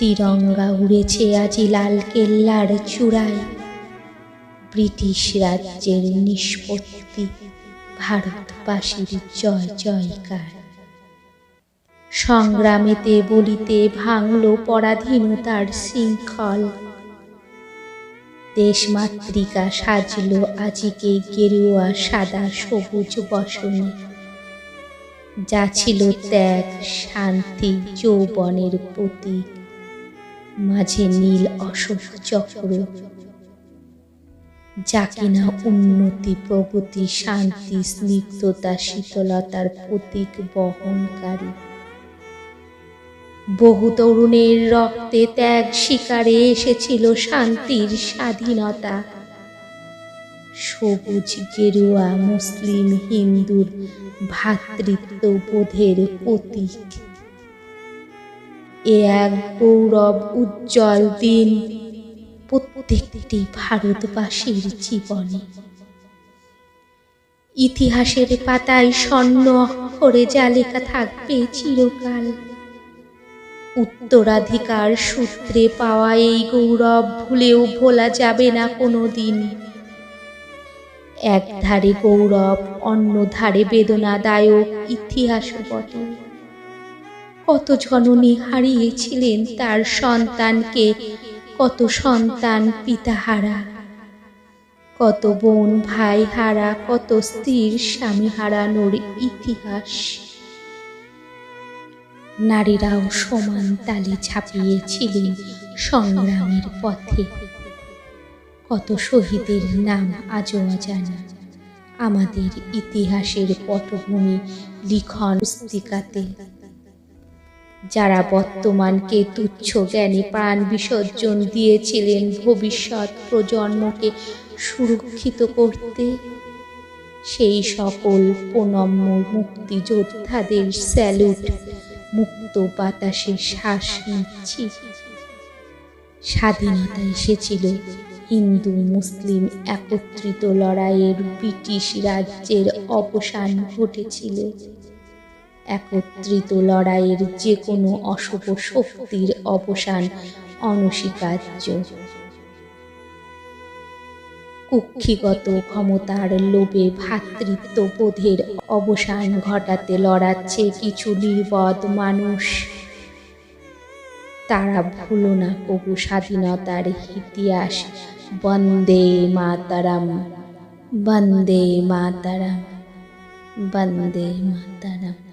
তিরঙ্গা উড়েছে আজি লাল কেল্লার চূড়ায়। ব্রিটিশ রাজ্যের নিষ্পত্তি ভারতবাসীর জয় জয়কার। সংগ্রামেতে বলিতে ভাঙল পরাধীনতার শৃঙ্খল। দেশমাতৃকা সাজল আজিকে গেরুয়া সাদা সবুজ বসনে। যা ছিল ত্যাগ, শান্তি, যৌবনের প্রতীক। মাঝে নীল অশোক চক্র। যা কিনা উন্নতি, প্রগতি, শান্তি, স্নিগ্ধতা, শীতলতার প্রতীক বহনকারী। বহু তরুণের রক্তে ত্যাগ শিকারে এসেছিল শান্তির স্বাধীনতা। সবুজ, গেরুয়া, মুসলিম, হিন্দুর ভ্রাতৃত্ব বোধের প্রতীক। এ এক গৌরব উজ্জ্বল দিন প্রত্যেকটি ভারতবাসীর জীবনে। ইতিহাসের পাতায় স্বর্ণ অক্ষরে যা লেখা থাকবে চিরকাল। উত্তরাধিকার সূত্রে পাওয়া এই গৌরব ভুলেও ভোলা যাবে না কোনো দিন এক ধারে গৌরব অন্য ধারে বেদনাদায়ক ইতিহাস বটে। কত জননী হারিয়েছিলেন তার সন্তানকে? কত সন্তান পিতাহারা? কত বোন ভাই হারা, কত স্ত্রীর স্বামী হারানোর ইতিহাস? নারীরাও সমান তালে ছাপিয়েছিলেন সংগ্রামের পথে। কত শহীদের নাম আজও অজানা। আমাদের ইতিহাসের পটভূমি লিখন পুস্তিকাতে। যারা বর্তমানকে তুচ্ছ জ্ঞানে প্রাণ বিসর্জন দিয়েছিলেন ভবিষ্যৎ প্রজন্মকে সুরক্ষিত করতে, সেই সকল প্রণম্য মুক্তিযোদ্ধাদের স্যালুট মুক্ত বাতাসে শ্বাস নিচ্ছি। স্বাধীনতা এসেছিল হিন্দু মুসলিম একত্রিত লড়াইয়ের ব্রিটিশ রাজ্যের অবসান ঘটেছিল। একত্রিত লড়াইয়ের যে কোনো অশুভ শক্তির অবসান অনস্বীকার্য। কুক্ষিগত ক্ষমতার লোভে ভ্রাতৃত্ববোধের অবসান ঘটাতে লড়াচ্ছে কিছু নির্বদ মানুষ। তারা ভুলো না, কবু স্বাধীনতার ইতিহাস। বন্দে মাতারাম বন্দে মাতারাম বন্দে মাতারাম।